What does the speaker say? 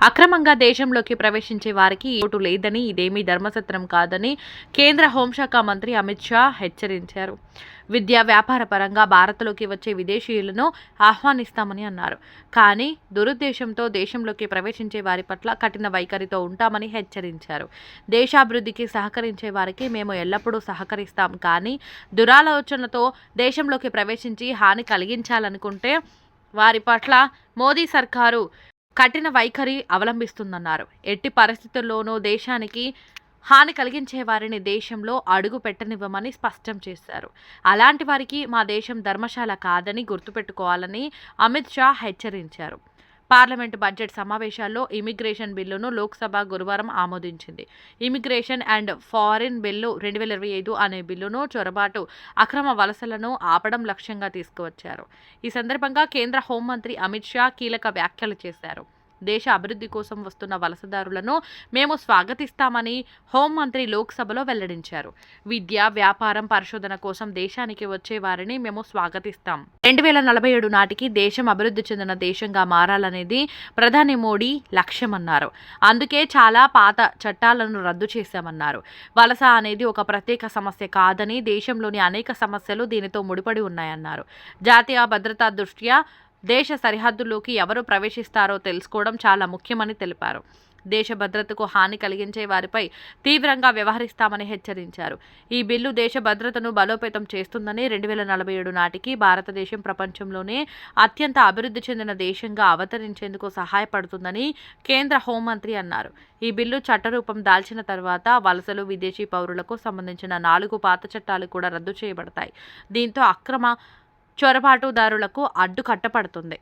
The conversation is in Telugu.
అక్రమంగా దేశంలోకి ప్రవేశించే వారికి ఓటు లేదని ఇదేమీ ధర్మసత్రం కాదని కేంద్ర హోంశాఖ మంత్రి అమిత్ షా హెచ్చరించారు. విద్యా వ్యాపార పరంగా భారత్లోకి వచ్చే విదేశీయులను ఆహ్వానిస్తామని అన్నారు. కానీ దురుద్దేశంతో దేశంలోకి ప్రవేశించే వారి పట్ల కఠిన వైఖరితో ఉంటామని హెచ్చరించారు. దేశాభివృద్ధికి సహకరించే వారికి మేము ఎల్లప్పుడూ సహకరిస్తాం. కానీ దురాలోచనతో దేశంలోకి ప్రవేశించి హాని కలిగించాలనుకుంటే వారి పట్ల మోదీ సర్కారు కఠిన వైఖరి అవలంబిస్తుందన్నారు. ఎట్టి పరిస్థితుల్లోనూ దేశానికి హాని కలిగించే వారిని దేశంలో అడుగు పెట్టనివ్వమని స్పష్టం చేశారు. అలాంటి వారికి మా దేశం ధర్మశాల కాదని గుర్తుపెట్టుకోవాలని అమిత్ షా హెచ్చరించారు. పార్లమెంట్ బడ్జెట్ సమావేశాల్లో ఇమిగ్రేషన్ బిల్లును లోక్సభ గురువారం ఆమోదించింది. ఇమిగ్రేషన్ అండ్ ఫారిన్ బిల్లు రెండు వేల ఇరవై ఐదు అనే బిల్లును చొరబాటు అక్రమ వలసలను ఆపడం లక్ష్యంగా తీసుకువచ్చారు. ఈ సందర్భంగా కేంద్ర హోంమంత్రి అమిత్ షా కీలక వ్యాఖ్యలు చేశారు. దేశ అభివృద్ధి కోసం వస్తున్న వలసదారులను మేము స్వాగతిస్తామని హోంమంత్రి లోక్సభలో వెల్లడించారు. విద్య వ్యాపారం పరిశోధన కోసం దేశానికి వచ్చే వారిని మేము స్వాగతిస్తాం. రెండు వేల నలభై ఏడు నాటికి దేశం అభివృద్ధి చెందిన దేశంగా మారాలనేది ప్రధాని మోడీ లక్ష్యమన్నారు. అందుకే చాలా పాత చట్టాలను రద్దు చేశామన్నారు. వలస అనేది ఒక ప్రత్యేక సమస్య కాదని దేశంలోని అనేక సమస్యలు దీనితో ముడిపడి ఉన్నాయన్నారు. జాతీయ భద్రతా దృష్ట్యా దేశ సరిహద్దుల్లోకి ఎవరు ప్రవేశిస్తారో తెలుసుకోవడం చాలా ముఖ్యమని తెలిపారు. దేశ భద్రతకు హాని కలిగించే వారిపై తీవ్రంగా వ్యవహరిస్తామని హెచ్చరించారు. ఈ బిల్లు దేశ భద్రతను బలోపేతం చేస్తుందని రెండు వేల నలభై ఏడు నాటికి భారతదేశం ప్రపంచంలోనే అత్యంత అభివృద్ధి చెందిన దేశంగా అవతరించేందుకు సహాయపడుతుందని కేంద్ర హోంమంత్రి అన్నారు. ఈ బిల్లు చట్టరూపం దాల్చిన తర్వాత వలసలు విదేశీ పౌరులకు సంబంధించిన నాలుగు పాత చట్టాలు కూడా రద్దు చేయబడతాయి. దీంతో అక్రమ చొరబాటుదారులకు అడ్డు కట్టపడుతుంది